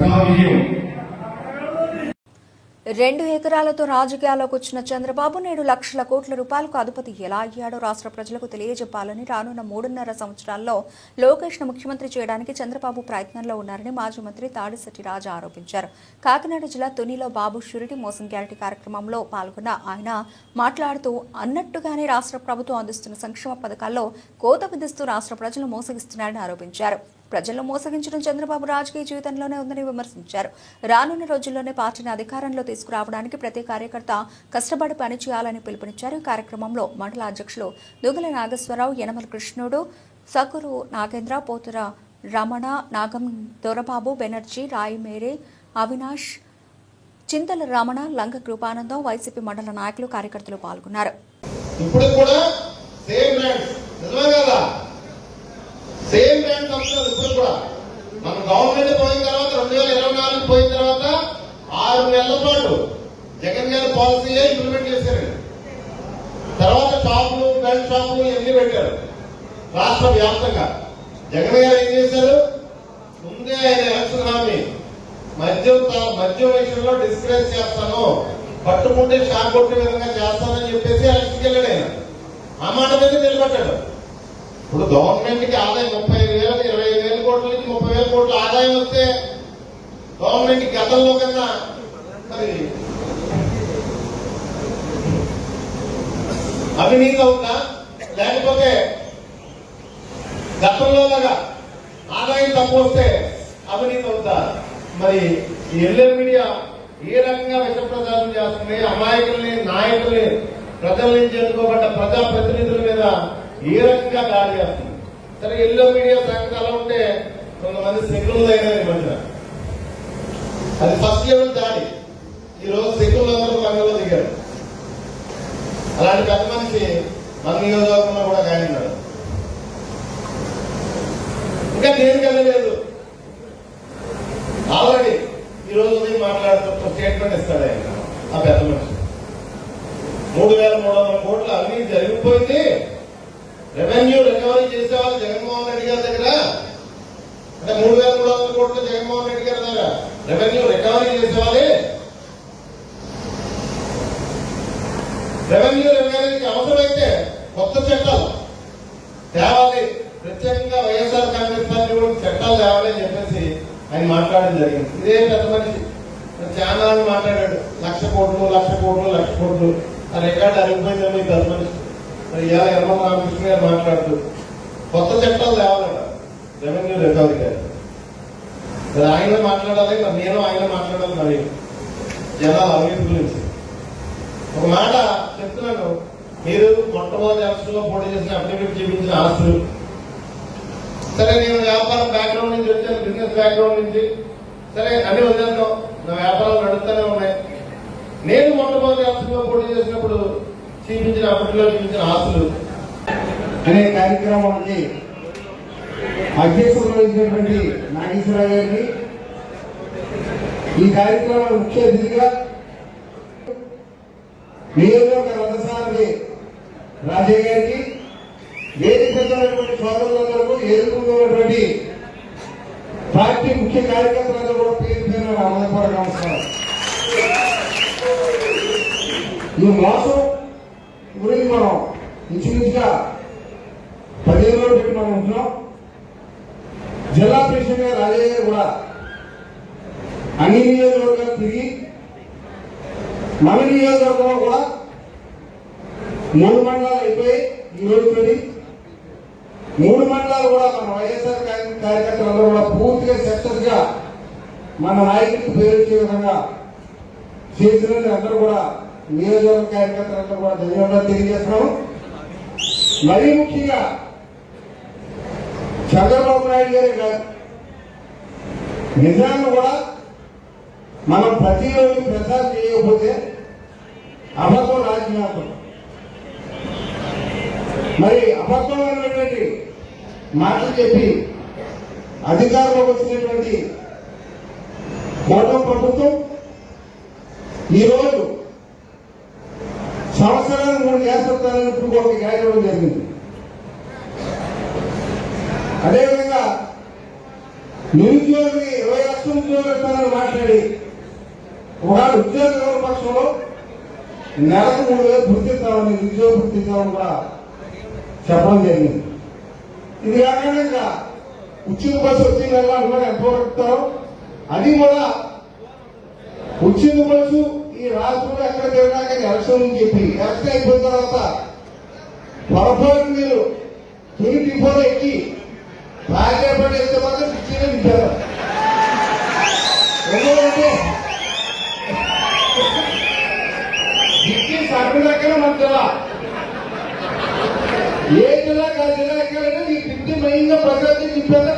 విజయం రెండు ఎకరాలతో రాజకీయాల్లోకి వచ్చిన చంద్రబాబు నేడు లక్షల కోట్ల రూపాయలకు అధిపతి ఎలా అయ్యాడో రాష్ట్ర ప్రజలకు తెలియజెప్పాలని రానున్న మూడున్నర సంవత్సరాల్లో లోకేష్ను ముఖ్యమంత్రి చేయడానికి చంద్రబాబు ప్రయత్నంలో ఉన్నారని మాజీ మంత్రి తాడిశెట్టి రాజా ఆరోపించారు. కాకినాడ జిల్లా తునిలో బాబు షూరిటీ మోసం గ్యారంటీ కార్యక్రమంలో పాల్గొన్న ఆయన మాట్లాడుతూ అన్నట్టుగానే రాష్ట్ర ప్రభుత్వం అందిస్తున్న సంక్షేమ పథకాల్లో కోత విధిస్తూ రాష్ట్ర ప్రజలు మోసగిస్తున్నారని ఆరోపించారు. ప్రజలను మోసగించడం చంద్రబాబు రాజకీయ జీవితంలోనే ఉందని విమర్శించారు. రానున్న రోజుల్లోనే పార్టీని అధికారంలో తీసుకురావడానికి ప్రతి కార్యకర్త కష్టపడి పనిచేయాలని పిలుపునిచ్చారు. ఈ కార్యక్రమంలో మండల అధ్యక్షులు దుగుల నాగేశ్వరరావు యనమల కృష్ణుడు సకురు నాగేంద్ర పోతుర రమణ నాగం దొరబాబు బెనర్జీ రాయి మేరే అవినాష్ చింతల రమణ లంక కృపానందం వైసీపీ మండల నాయకులు కార్యకర్తలు పాల్గొన్నారు. ఇప్పుడు కూడా సేమ్ బ్రాండ్స్ ఇప్పుడు కూడా. మన గవర్నమెంట్ పోయిన తర్వాత రెండు వేల ఇరవై నాలుగు పోయిన తర్వాత ఆరు నెలల పాటు జగన్ గారి పాలసీయే ఇంప్లిమెంట్ చేశారండి. తర్వాత షాపులు బెల్ట్ షాపులు ఇవన్నీ పెట్టారు. రాష్ట్ర వ్యాప్తంగా. జగన్ గారు ఏం చేశారు? ముందే ఆయన ఎలక్షన్ హామీ. మద్యం మద్యం విషయంలో డిస్కరేజ్ చేస్తాను. పట్టుకుంటే షాక్ కొట్టే విధంగా చేస్తానని చెప్పేసి ఎలక్షన్కి వెళ్ళాడు ఆయన. ఆ మాట మీద నిలబడ్డాడు. ఇప్పుడు గవర్నమెంట్కి ఆదాయం ముప్పై ఐదు వేల ఇరవై ఐదు వేల కోట్ల నుంచి ముప్పై వేల కోట్ల ఆదాయం వస్తే గవర్నమెంట్ గతంలో కన్నా మరి అవినీతి అవుతా? లేకపోతే గతంలో లాగా ఆదాయం తక్కువ వస్తే అవినీతి అవుతా? మరి ఈ మీడియా ఏ రకంగా విష ప్రచారం చేస్తుంది? అమాయకుల్ని నాయకుల్ని ప్రజల నుంచి ఎన్నుకోబడ్డ ప్రజా ప్రతినిధుల మీద ఏ రకంగా దాడి చేస్తుంది? సరే ఎల్లో మీడియా సంగతి అలా ఉంటే కొంతమంది సెక్యులర్ అయినారు ఈ అది ఫస్ట్ లెవెల్ దాడి. ఈ రోజు అందరూ రంగంలో దిగారు. అలాంటి పెద్ద మనిషి మన నియోజకవర్గంలో కూడా గాయన్నాడు ఇంకా నేను వెళ్ళలేదు? ఆల్రెడీ ఈ రోజు ఉదయం మాట్లాడుతూ స్టేట్మెంట్ ఇస్తాడు ఆయన ఆ పెద్ద మనిషి. మూడు వేల మూడు వందల కోట్లు అన్నీ జరిగిపోయింది. రెవెన్యూ రికవరీ చేసేవాళ్ళు జగన్మోహన్ రెడ్డి గారి దగ్గర? అంటే మూడు వేల మూడు వందల కోట్లు జగన్మోహన్ రెడ్డి గారి దగ్గర రెవెన్యూ రికవరీ చేసేవాళ్ళే రెవెన్యూ రికవరీకి అవసరమైతే కొత్త చట్టాలు తేవాలి. ప్రత్యేకంగా వైఎస్ఆర్ కాంగ్రెస్ పార్టీ కూడా చట్టాలు తేవాలి అని చెప్పేసి ఆయన మాట్లాడడం జరిగింది. ఇదే పెద్ద మనిషి. చాలా మాట్లాడాడు. లక్ష కోట్లు లక్ష కోట్లు లక్ష కోట్లు. ఆ రికార్డు అరిగిపోయిందేమో ఈ పెద్ద మనిషి. ఇలా ఎవరో రామకృష్ణ గారు మాట్లాడుతూ కొత్త చట్టాలు తేవాలట రెవెన్యూ రికవరీ గారు మరి ఆయన మాట్లాడాలి మరి నేను ఆయన మాట్లాడాలి మరి జనాల అవినీతి గురించి ఒక మాట చెప్తున్నాను మీరు మొట్టమొదటి ఎలక్షన్లో పోటీ చేసిన అఫిడవిట్ చూపించిన ఆస్తులు. సరే నేను వ్యాపారం బ్యాక్గ్రౌండ్ నుంచి వచ్చాను బిజినెస్ బ్యాక్గ్రౌండ్ నుంచి. సరే అన్ని వదిలేద్దాం. నా వ్యాపారాలు నడుస్తూనే ఉన్నాయి. నేను మొట్టమొదటి ఎలక్షన్లో పోటీ చేసినప్పుడు చూపించిన అప్పట్లో చూపించిన ఆశలు అనే కార్యక్రమానికి అధ్యక్షులు వహించినటువంటి నాగేశ్వరరావు గారిని ఈ కార్యక్రమం ముఖ్య అతిథిగా నియోజకవర్గ రథసారథి రాజయ్య గారికి వేదిక ఉన్నటువంటి సోదరులందరూ ఎదుర్కొన్నటువంటి పార్టీ ముఖ్య కార్యకర్తలందరూ కూడా పేరు పేరు అమలపూర్వక నమస్కారం. ఈ మోసం గురించి మనం ఇంచుమించుగా పదిహేను రోజులు పెట్టి మనం ఉంటున్నాం జిల్లా ప్రెసిడెంట్ గారు రాజయ్య గారు కూడా అన్ని నియోజకవర్గాలు తిరిగి మన నియోజకవర్గంలో కూడా మూడు మండలాలు అయిపోయి ఈ రోజు మూడు మండలాలు కూడా మన వైఎస్ఆర్ కార్యకర్తలందరూ కూడా పూర్తిగా సక్సెస్గా మన నాయకుడికి పేరు వచ్చే విధంగా చేసినందుకు అందరూ కూడా నియోజకవర్గ కార్యకర్తలందరూ కూడా ధన్యవాదాలు తెలియజేస్తున్నాము. మరీ ముఖ్యంగా చంద్రబాబు నాయుడు గారి గా- నిజాన్ని కూడా మనం ప్రతిరోజు ప్రచారం చేయకపోతే అబద్ధం రాజకీయాలు మరి అబద్ధమైనటువంటి మాటలు చెప్పి అధికారంలోకి వచ్చినటువంటి కూటమి ప్రభుత్వం ఈరోజు మూడు చేస్తారని ఇప్పుడు కూడా గాయడం జరిగింది. అదేవిధంగా నిరుద్యోగి ఇరవై లక్షల నుంచి ఉద్యోగం ఇస్తానని మాట్లాడి ఒకవేళ ఉద్యోగం ఇవ్వని పక్షంలో? నెలకు మూడు వేలు గుర్తిస్తామని ఉద్యోగం గుర్తిస్తామని కూడా చెప్పడం జరిగింది. ఇది కాకుండా ఇంకా ఉచిత బస్సు వచ్చిన కదా కూడా ఎంతో అది కూడా ఉచిత బస్సు ఈ రాత్రులు ఎక్కడ తిరిగినా కానీ ఎలక్షన్ అని చెప్పి ఎలక్షన్ అయిపోయిన తర్వాత పొరపాటు మీరు తిరిగి డిపోలో ఎక్కి రాజేపడి వెళ్తే మాత్రం పిచ్చిగా నింపారు ఎందుకంటే దిక్కి సగం దగ్గర మన జిల్లా. ఏ జిల్లా కాదు జిల్లా ఎక్కడైనా ఈ పిచ్చి మెయిన్గా ప్రజలకి నింపేదా